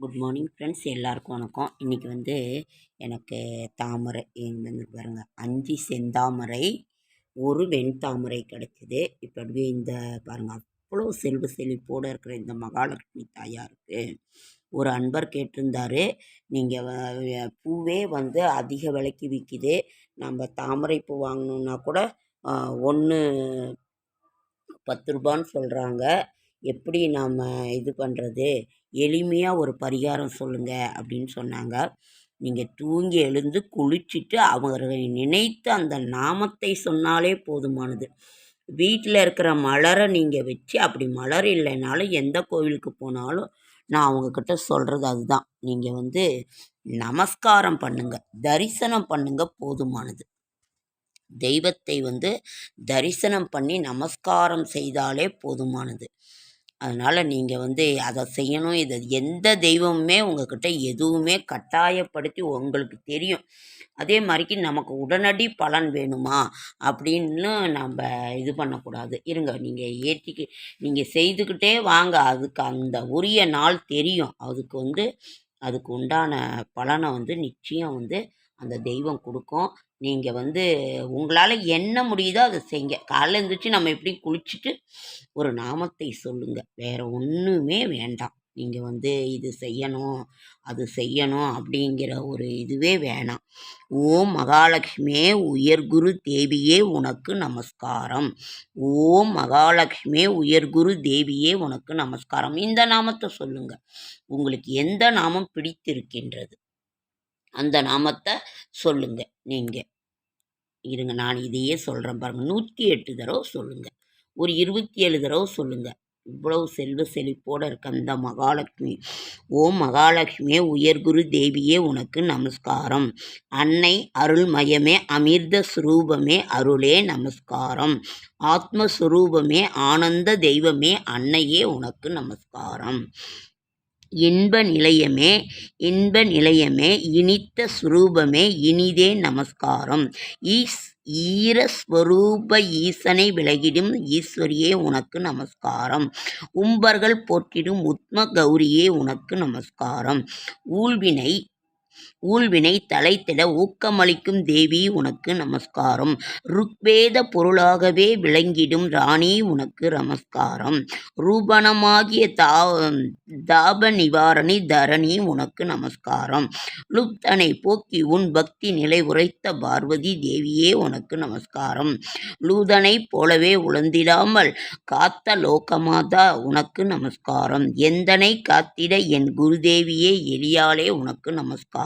Good morning friends. எல்லாருக்கும் வணக்கம். இன்றைக்கி வந்து எனக்கு தாமரை இங்க வந்து பாருங்கள் அஞ்சு செந்தாமரை ஒரு வெண்தாமரை கிடச்சிது. இப்போ அப்படியே இந்த பாருங்கள் அவ்வளோ செல்வ செழிப்போடு இருக்கிற இந்த மகாலட்சுமி தாயாருக்கு ஒரு அன்பர் கேட்டிருந்தாரு. நீங்கள் பூவே வந்து அதிக விலைக்கு விற்கிது நம்ம தாமரை பூ வாங்கணுன்னா கூட ஒன்று பத்து ரூபான்னு சொல்கிறாங்க எப்படி நாம் இது பண்ணுறது எளிமையாக ஒரு பரிகாரம் சொல்லுங்கள் அப்படின்னு சொன்னாங்க. நீங்கள் தூங்கி எழுந்து குளிச்சுட்டு அவர்களை நினைத்து அந்த நாமத்தை சொன்னாலே போதுமானது. வீட்டில் இருக்கிற மலரை நீங்கள் வச்சு அப்படி மலர் இல்லைனாலும் எந்த கோவிலுக்கு போனாலும் நான் அவங்கக்கிட்ட சொல்கிறது அதுதான். நீங்கள் வந்து நமஸ்காரம் பண்ணுங்கள் தரிசனம் பண்ணுங்கள் போதுமானது. தெய்வத்தை வந்து தரிசனம் பண்ணி நமஸ்காரம் செய்தாலே போதுமானது. அதனால் நீங்கள் வந்து அதை செய்யணும். இதை எந்த தெய்வமுமே உங்கள்கிட்ட எதுவுமே கட்டாயப்படுத்தி உங்களுக்கு தெரியும். அதே மாதிரிக்கு நமக்கு உடனடி பலன் வேணுமா? அப்படின்னு நம்ம இது பண்ணக்கூடாது. இருங்க நீங்கள் ஏற்றிக்கு நீங்கள் செய்துக்கிட்டே வாங்க. அதுக்கு அந்த உரிய நாள் தெரியும். அதுக்கு வந்து அதுக்கு உண்டான பலனை வந்து நிச்சயம் வந்து அந்த தெய்வம் கொடுக்கும். நீங்கள் வந்து உங்களால் என்ன முடியுதோ அதை செய்யுங்க காலைல எழுந்திரிச்சு நம்ம எப்படி குளிச்சுட்டு ஒரு நாமத்தை சொல்லுங்கள் வேறு ஒன்றுமே வேண்டாம். நீங்கள் வந்து இது செய்யணும் அது செய்யணும் அப்படிங்கிற ஒரு இதுவே வேணாம். ஓம் மகாலட்சுமியே உயர்குரு தேவியே உனக்கு நமஸ்காரம். ஓம் மகாலட்சுமியே உயர்குரு தேவியே உனக்கு நமஸ்காரம். இந்த நாமத்தை சொல்லுங்கள் உங்களுக்கு எந்த நாமம் பிடித்திருக்கின்றது? அந்த நாமத்தை சொல்லுங்கள் நீங்கள் இருங்க நான் இதையே சொல்கிறேன் பாருங்கள் நூற்றி எட்டு தடவை சொல்லுங்கள் ஒரு இருபத்தி ஏழு தடவை சொல்லுங்கள் இவ்வளவு செல்வ செழிப்போடு இருக்க அந்த மகாலட்சுமி ஓ மகாலட்சுமியே உயர்குரு தேவியே உனக்கு நமஸ்காரம். அன்னை அருள்மயமே அமிர்த சுரூபமே அருளே நமஸ்காரம். ஆத்மஸ்வரூபமே ஆனந்த தெய்வமே அன்னையே உனக்கு நமஸ்காரம். இன்ப நிலையமே இன்ப நிலையமே இனித்த சுரூபமே இனிதே நமஸ்காரம். ஈஸ் ஈரஸ்வரூப ஈசனை விலகிடும் ஈஸ்வரியே உனக்கு நமஸ்காரம். உம்பர்கள் போற்றிடும் உத்ம கௌரியே உனக்கு நமஸ்காரம். ஊழ்வினை ஊழ்வினை தலைத்திட ஊக்கமளிக்கும் தேவி உனக்கு நமஸ்காரம். ருக்வேத பொருளாகவே விளங்கிடும் ராணி உனக்கு நமஸ்காரம். ரூபணமாகிய தா தாப நிவாரணி தரணி உனக்கு நமஸ்காரம். லுப்தனை போக்கி உன் பக்தி நிலை உரைத்த பார்வதி தேவியே உனக்கு நமஸ்காரம். லூதனை போலவே உழந்திடாமல் காத்த லோகமாதா உனக்கு நமஸ்காரம். எந்தனை காத்திட என் குருதேவியே எலியாலே உனக்கு நமஸ்காரம்.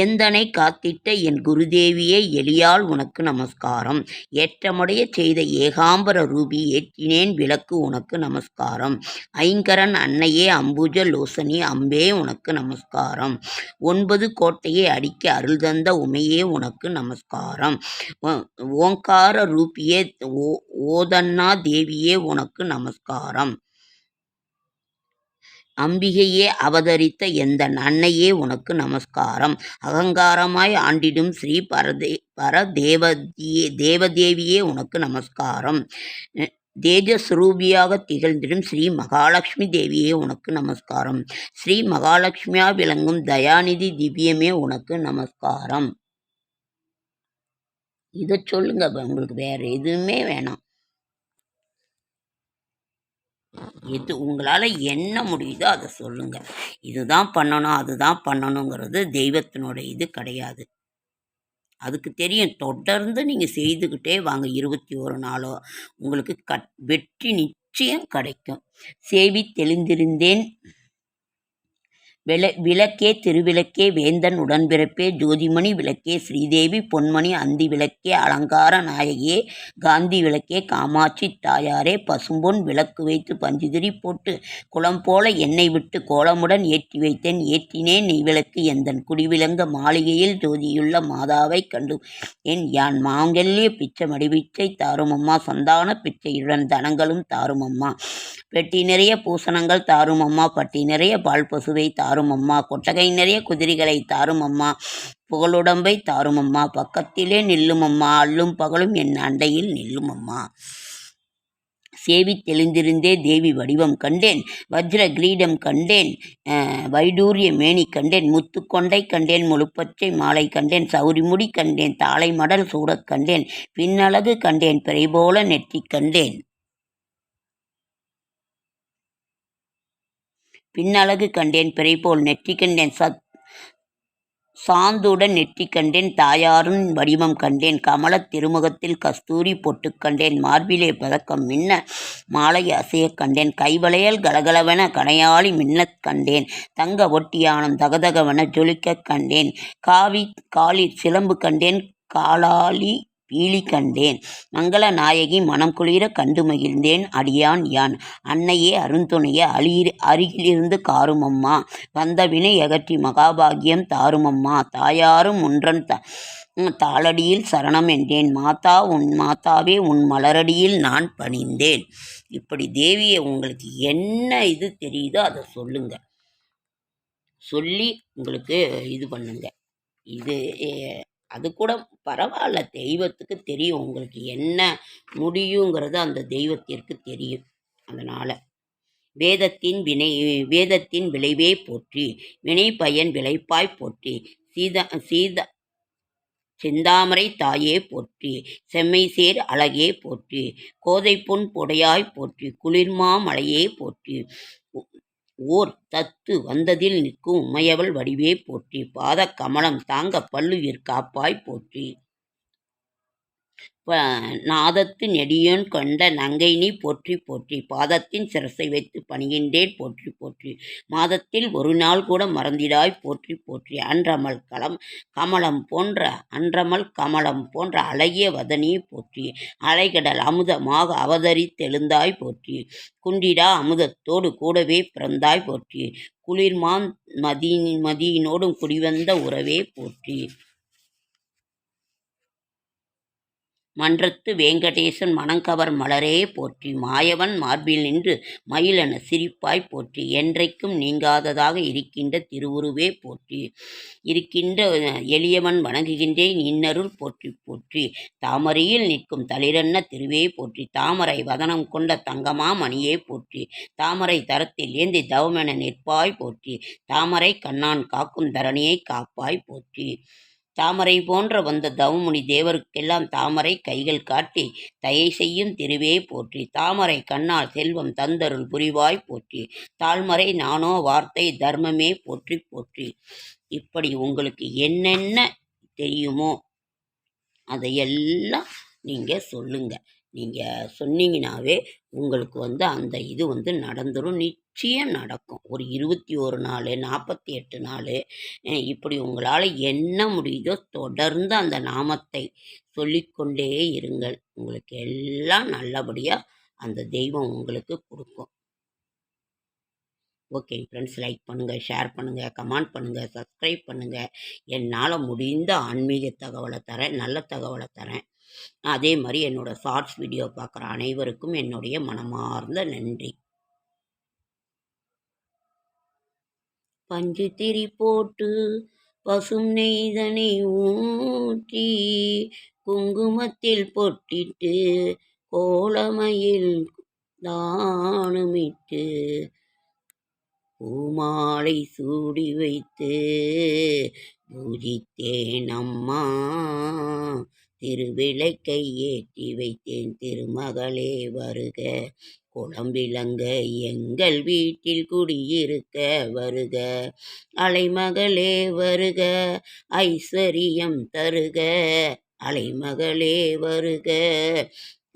எந்தனை காத்திட்ட என் குருதேவியே எளியால் உனக்கு நமஸ்காரம். ஏற்றமுடைய செய்த ஏகாம்பர ரூபி ஏற்றினேன் விளக்கு உனக்கு நமஸ்காரம். ஐங்கரன் அன்னையே அம்புஜ லோசனி அம்பே உனக்கு நமஸ்காரம். ஒன்பது கோட்டையை அடிக்க அருள் தந்த உமையே உனக்கு நமஸ்காரம். ஓங்கார ரூபியே ஓதன்னா தேவியே உனக்கு நமஸ்காரம். அம்பிகையே அவதரித்த எந்த அன்னையே உனக்கு நமஸ்காரம். அகங்காரமாய் ஆண்டிடும் ஸ்ரீ பரதே பரதேவதியே தேவதேவியே உனக்கு நமஸ்காரம். தேஜஸ்வரூபியாக திகழ்ந்திடும் ஸ்ரீ மகாலட்சுமி தேவியே உனக்கு நமஸ்காரம். ஸ்ரீ மகாலட்சுமியா விளங்கும் தயாநிதி திவ்யமே உனக்கு நமஸ்காரம். இதை சொல்லுங்க உங்களுக்கு வேற எதுவுமே வேணாம். எது உங்களால் என்ன முடியுதோ அதை சொல்லுங்கள் இதுதான் பண்ணணும் அதுதான் பண்ணணுங்கிறது தெய்வத்தினோட இது கிடையாது. அதுக்கு தெரியும் தொடர்ந்து நீங்கள் செய்துக்கிட்டே வாங்க. இருபத்தி ஒரு நாளோ உங்களுக்கு கட் வெற்றி நிச்சயம் கிடைக்கும். சேவி தெளிந்திருந்தேன். விள விளக்கே திருவிளக்கே வேந்தன் உடன்பிறப்பே ஜோதிமணி விளக்கே ஸ்ரீதேவி பொன்மணி அந்தி விளக்கே அலங்கார நாயகியே காந்தி விளக்கே காமாட்சி தாயாரே பசும்பொன் விளக்கு வைத்து பஞ்சுதிரி போட்டு குளம் போல எண்ணெய் விட்டு கோலமுடன் ஏற்றி வைத்தேன் ஏற்றினேன் நெய் விளக்கு எந்தன் குடிவிளங்க மாளிகையில் ஜோதியுள்ள மாதாவை கண்டு என் யான் மாங்கல்ய பிச்சை மடிபிச்சை தாருமம்மா சந்தான பிச்சையுடன் தனங்களும் தாருமம்மா பெட்டி நிறைய பூசணங்கள் தாருமம்மா பட்டி நிறைய பால் பசுவை தாரும் தாரும் அம்மா. கொட்டகை நிறைய குதிரைகளை தாரும் அம்மா. புகழுடம்பை தாரும் அம்மா. பக்கத்திலே நில்லும் அம்மா. அல்லும் பகலும் என் அண்டையில் நில்லும் அம்மா. தெளிந்திருந்தே தேவி வடிவம் கண்டேன். வஜ்ர கிரீடம் கண்டேன். வைடூரிய மேனி கண்டேன். முத்துக்கொண்டை கண்டேன். முழுப்பச்சை மாலை கண்டேன். சௌரிமுடி கண்டேன். தாளை மடல் சூடக் கண்டேன். பின்னழகு கண்டேன். பிறைபோல நெற்றி கண்டேன். பின்னழகு கண்டேன் பிறைபோல் நெற்றி கண்டேன் சத் சாந்துடன் நெற்றி கண்டேன் தாயாரின் வடிவம் கண்டேன் கமலத் திருமுகத்தில் கஸ்தூரி பொட்டுக் கண்டேன் மார்பிலே பதக்கம் மின்ன மாலை அசையக் கண்டேன் கைவளையல் கலகலவென கனையாளி மின்னக் கண்டேன் தங்க ஒட்டியானம் தகதகவென ஜொலிக்கக் கண்டேன் காவி காலி சிலம்பு கண்டேன் காலாளி பீலி கண்டேன். மங்கள நாயகி மனம் குளிர கண்டு மகிழ்ந்தேன். அடியான் யான்? அன்னையே அருந்துணைய அழியிரு அருகிலிருந்து காருமம்மா. வந்தவினை எகற்றி அகற்றி மகாபாகியம் தாருமம்மா. தாயாரும் ஒன்றன் த தாளடியில் சரணம் என்றேன். மாதா உன் மாதாவே உன் மலரடியில் நான் பணிந்தேன். இப்படி தேவியை உங்களுக்கு என்ன இது தெரியுதோ அதை சொல்லுங்க. சொல்லி உங்களுக்கு இது பண்ணுங்க. இது அது கூட பரவாயில்ல தெய்வத்துக்கு தெரியும். உங்களுக்கு என்ன முடியுங்கிறது அந்த தெய்வத்திற்கு தெரியும். அதனால் வேதத்தின் வினை வேதத்தின் விளைவே போற்றி வினை பயன் விளைப்பாய் போற்றி சீதா சீதா செந்தாமரை தாயே போற்றி செம்மை சேர் அழகே போற்றி கோதை பொன் புடையாய் போற்றி குளிர்மா மலையே போற்றி ஓர் தத்து வந்ததில் நிற்கும் உமையவள் வடிவே போற்றி. பாதக் கமலம் தாங்க பல்லுயிர் காப்பாய் போற்றி. நாதத்து நெடியோன் கொண்ட நங்கை நீ போற்றி போற்றி. பாதத்தின் சிரசை வைத்து பணிகின்றேன் போற்றி போற்றி. மாதத்தில் ஒரு நாள் கூட மறந்திடாய் போற்றி போற்றி. அன்றமல் களம் கமலம் போன்ற அன்றமல் கமலம் போன்ற அழகிய வதனியை போற்றி. அலைகடல் அமுதமாக அவதரித்தெழுந்தாய் போற்றி. குண்டிடா அமுதத்தோடு கூடவே பிறந்தாய் போற்றி. குளிர்மான் மதி மதியினோடும் குடிவந்த உறவே போற்றி. மன்றத்து வேங்கடேசன் மணங்கவர் மலரே போற்றி மாயவன் மார்பில் நின்று மயிலென சிரிப்பாய் போற்றி என்றைக்கும் நீங்காததாக இருக்கின்ற திருவுருவே போற்றி. இருக்கின்ற எளியவன் வணங்குகின்றேன் இன்னருள் போற்றி போற்றி. தாமரையில் நிற்கும் தளிரன்ன திருவே போற்றி. தாமரை வதனம் கொண்ட தங்கமா மணியே போற்றி. தாமரை தரத்தில் ஏந்தி தவமென நிற்பாய் போற்றி. தாமரை கண்ணான் காக்கும் தரணியை காப்பாய் போற்றி. தாமரை போன்ற வந்த தவமுனி தேவருக்கெல்லாம் தாமரை கைகள் காட்டி தயை செய்யும் திருவே போற்றி. தாமரை கண்ணால் செல்வம் தந்தருள் புரிவாய் போற்றி. தாழ்மறை நானோ வார்த்தை தர்மமே போற்றி போற்றி. இப்படி உங்களுக்கு என்னென்ன தெரியுமோ அதையெல்லாம் நீங்கள் சொல்லுங்கள் நீங்கள் சொன்னீங்கனாவே உங்களுக்கு வந்து அந்த இது வந்து நடந்துடும் நிச்சயம் நடக்கும். ஒரு இருபத்தி ஒரு நாள் நாற்பத்தி எட்டு நாள் இப்படி உங்களால் என்ன முடியுதோ தொடர்ந்து அந்த நாமத்தை சொல்லிக்கொண்டே இருங்கள். உங்களுக்கு எல்லாம் நல்லபடியாக அந்த தெய்வம் உங்களுக்கு கொடுக்கும். ஓகே ஃப்ரெண்ட்ஸ் லைக் பண்ணுங்கள் ஷேர் பண்ணுங்கள் கமெண்ட் பண்ணுங்கள் சப்ஸ்கிரைப் பண்ணுங்கள் என்னால் முடிந்த ஆன்மீக தகவலை தரேன் நல்ல தகவலை தரேன். அதே மாதிரி என்னோடய ஷார்ட்ஸ் வீடியோ பார்க்குற அனைவருக்கும் என்னுடைய மனமார்ந்த நன்றி. பஞ்சு திரி போட்டு பசும் நெய்தனை ஊற்றி குங்குமத்தில் பொட்டிட்டு கோலமையில் தானுமிட்டு பூமாலை சூடி வைத்து பூஜித்தேன் அம்மா. திருவிளக்கை ஏற்றி வைத்தேன். திருமகளே வருக குளம்பிலங்க எங்கள் வீட்டில் குடியிருக்க வருக. அலைமகளே வருக ஐஸ்வரியம் தருக. அலைமகளே வருக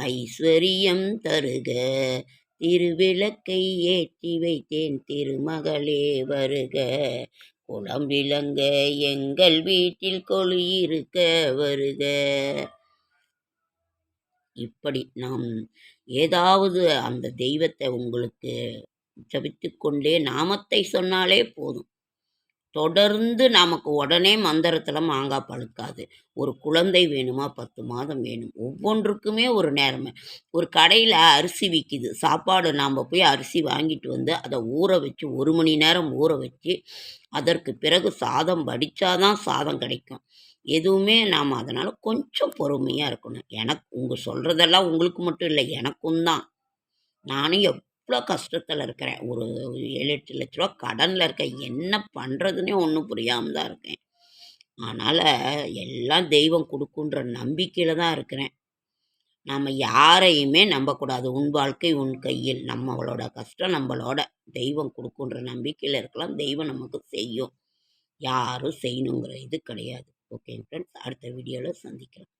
ஐஸ்வரியம் தருக. திருவிளக்கை ஏற்றி வைத்தேன். திருமகளே வருக குளம் விளங்க எங்கள் வீட்டில் கொழியிருக்க வருக. இப்படி நாம் ஏதாவது அந்த தெய்வத்தை உங்களுக்கு ஜபித்து கொண்டே நாமத்தை சொன்னாலே போதும். தொடர்ந்து நமக்கு உடனே மந்திரத்தில் மாங்காய் பழுக்காது. ஒரு குழந்தை வேணுமா? பத்து மாதம் வேணும். ஒவ்வொன்றுக்குமே ஒரு நேரமே. ஒரு கடையில் அரிசி விற்கிது சாப்பாடு நாம் போய் அரிசி வாங்கிட்டு வந்து அதை ஊற வச்சு ஒரு மணி நேரம் ஊற வச்சு அதற்கு பிறகு சாதம் வடித்தாதான் சாதம் கிடைக்கும். எதுவுமே நாம் அதனால் கொஞ்சம் பொறுமையாக இருக்கணும். எனக்கு உங்கள் சொல்கிறதெல்லாம் உங்களுக்கு மட்டும் இல்லை எனக்கும் தான். நானும் அவ்வளோ கஷ்டத்தில் இருக்கிறேன் ஒரு ஏழு எட்டு லட்ச ரூபா கடனில் இருக்கேன் என்ன பண்ணுறதுனே ஒன்றும் புரியாமல் தான் இருக்கேன். அதனால் எல்லாம் தெய்வம் கொடுக்குன்ற நம்பிக்கையில் தான் இருக்கிறேன். நம்ம யாரையுமே நம்பக்கூடாது. உன் வாழ்க்கை உன் கையில். நம்மளோட கஷ்டம் நம்மளோட. தெய்வம் கொடுக்குன்ற நம்பிக்கையில் இருக்கலாம். தெய்வம் நமக்கு செய்யும். யாரும் செய்யணுங்கிற இது கிடையாது. ஓகே ஃப்ரெண்ட்ஸ் அடுத்த வீடியோவில் சந்திக்கிறேன்